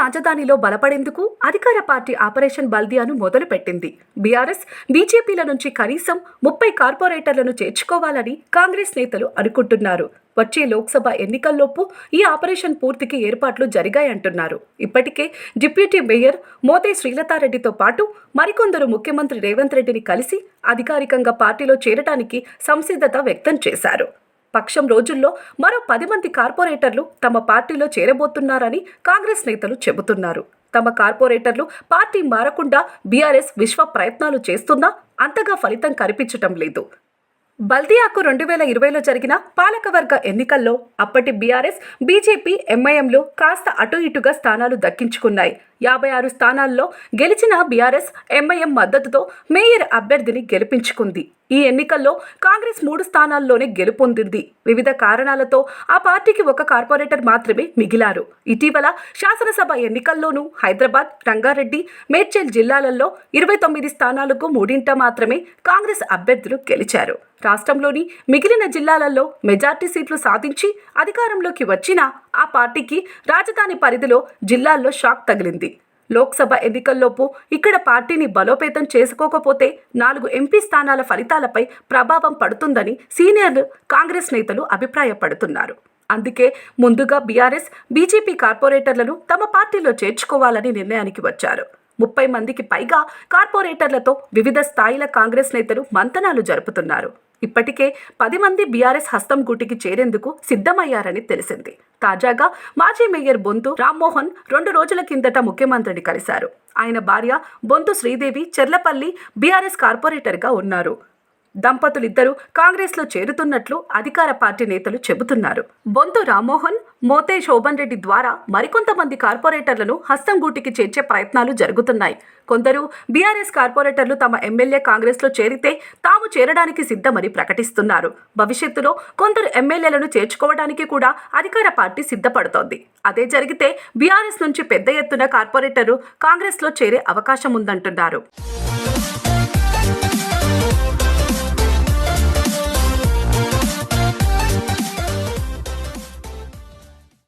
రాజధానిలో బలపడేందుకు అధికార party operation బల్దియాను మొదలుపెట్టింది. బీఆర్ఎస్ బీజేపీల నుంచి కనీసం ముప్పై కార్పొరేటర్లను చేర్చుకోవాలని కాంగ్రెస్ నేతలు అనుకుంటున్నారు. వచ్చే లోక్సభ ఎన్నికల్లోపు ఈ ఆపరేషన్ పూర్తికి ఏర్పాట్లు జరిగాయంటున్నారు. ఇప్పటికే డిప్యూటీ మేయర్ మోతే శ్రీలతారెడ్డితో పాటు మరికొందరు ముఖ్యమంత్రి రేవంత్ రెడ్డిని కలిసి అధికారికంగా పార్టీలో చేరడానికి సంసిద్ధత వ్యక్తం చేశారు. పక్షం రోజుల్లో మరో పది మంది కార్పొరేటర్లు తమ పార్టీలో చేరబోతున్నారని కాంగ్రెస్ నేతలు చెబుతున్నారు. తమ కార్పొరేటర్లు పార్టీ మారకుండా బీఆర్ఎస్ విశ్వ ప్రయత్నాలు చేస్తున్నా అంతగా ఫలితం కనిపించటం లేదు. బల్దియాకు రెండు వేల ఇరవైలో జరిగిన పాలకవర్గ ఎన్నికల్లో అప్పటి బీఆర్ఎస్ బీజేపీ ఎంఐఎంలు కాస్త అటు ఇటుగా స్థానాలు దక్కించుకున్నాయి. యాభై ఆరు స్థానాల్లో గెలిచిన బీఆర్ఎస్ ఎంఐఎం మద్దతుతో మేయర్ అభ్యర్థిని గెలిపించుకుంది. ఈ ఎన్నికల్లో కాంగ్రెస్ మూడు స్థానాల్లోనే గెలుపొందింది. వివిధ కారణాలతో ఆ పార్టీకి ఒక కార్పొరేటర్ మాత్రమే మిగిలారు. ఇటీవల శాసనసభ ఎన్నికల్లోనూ హైదరాబాద్ రంగారెడ్డి మేడ్చల్ జిల్లాలలో ఇరవై తొమ్మిది స్థానాలకు మూడింట మాత్రమే కాంగ్రెస్ అభ్యర్థులు గెలిచారు. రాష్ట్రంలోని మిగిలిన జిల్లాలలో మెజార్టీ సీట్లు సాధించి అధికారంలోకి వచ్చిన ఆ పార్టీకి రాజధాని పరిధిలో జిల్లాల్లో షాక్ తగిలింది. లోక్సభ ఎన్నికల్లోపు ఇక్కడ పార్టీని బలోపేతం చేసుకోకపోతే నాలుగు ఎంపీ స్థానాల ఫలితాలపై ప్రభావం పడుతుందని సీనియర్ కాంగ్రెస్ నేతలు అభిప్రాయపడుతున్నారు. అందుకే ముందుగా బీఆర్ఎస్ బీజేపీ కార్పొరేటర్లను తమ పార్టీలో చేర్చుకోవాలని నిర్ణయానికి వచ్చారు. ముప్పై మందికి పైగా కార్పొరేటర్లతో వివిధ స్థాయిల కాంగ్రెస్ నేతలు మంతనాలు జరుపుతున్నారు. ఇప్పటికే పది మంది బీఆర్ఎస్ హస్తం గూటికి చేరేందుకు సిద్ధమయ్యారని తెలిసింది. తాజాగా మాజీ మేయర్ బొంతు రామ్మోహన్ రెండు రోజుల కిందట ముఖ్యమంత్రిని కలిశారు. ఆయన భార్య బొంతు శ్రీదేవి చెర్లపల్లి బీఆర్ఎస్ కార్పొరేటర్గా ఉన్నారు. దంపతులిద్దరూ కాంగ్రెస్లో చేరుతున్నట్లు అధికార పార్టీ నేతలు చెబుతున్నారు. బొంతు రామ్మోహన్ మోతే శోభన్ రెడ్డి ద్వారా మరికొంతమంది కార్పొరేటర్లను హస్తం గూటికి చేర్చే ప్రయత్నాలు జరుగుతున్నాయి. కొందరు బీఆర్ఎస్ కార్పొరేటర్లు తమ ఎమ్మెల్యే కాంగ్రెస్లో చేరితే తాము చేరడానికి సిద్ధమని ప్రకటిస్తున్నారు. భవిష్యత్తులో కొందరు ఎమ్మెల్యేలను చేర్చుకోవడానికి కూడా అధికార పార్టీ సిద్ధపడుతోంది. అదే జరిగితే బీఆర్ఎస్ నుంచి పెద్ద ఎత్తున కార్పొరేటర్లు కాంగ్రెస్లో చేరే అవకాశం ఉందంటున్నారు